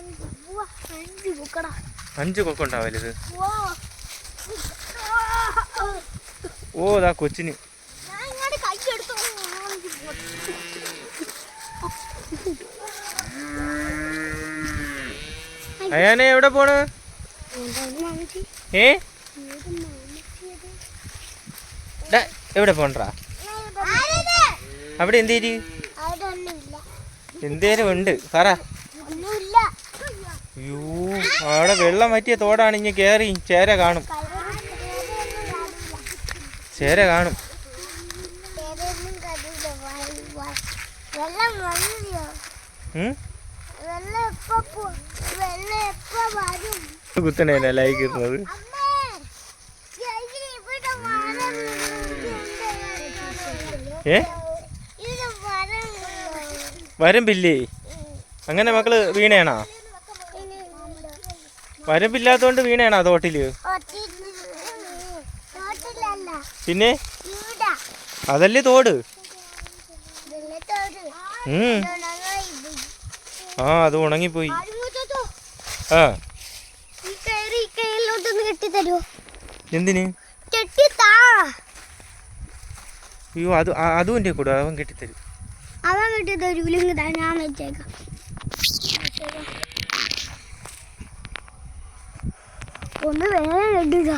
അഞ്ച്. കൊക്കടാ അഞ്ച് കൊക്ക ഉണ്ടാവരുത് ഓ ഇതാ കൊച്ചിന്. അയാനെ എവിടെ പോണ്? ഏ? എവിടെ പോണ്ടാ അവിടെ എന്തേരി എന്തേലും ഉണ്ട്. പറ. അയ്യോ അവിടെ വെള്ളം പറ്റിയ തോടാണ് ഇനി കേറി. ചേര കാണും. ചേര കാണും. കുത്തണേന ലൈക്ക് ഇരുന്നത് ഏ? വരമ്പില്ലേ അങ്ങനെ മക്കൾ വീണേണാ? വരമ്പില്ലാത്തോണ്ട് വീണാണോ തോട്ടിൽ പിന്നെ? അതല്ലേ തോട്. ആ അത് ഉണങ്ങിപ്പോയി. ആ. എന്തിന്? അയ്യോ അത് അതും എന്റെ കൂടെ അവൻ കെട്ടിത്തരും അവൻ കെട്ടി ഞാൻ വെച്ചേക്കാം. ഒന്ന് വേഗം കെട്ടിട്ടാ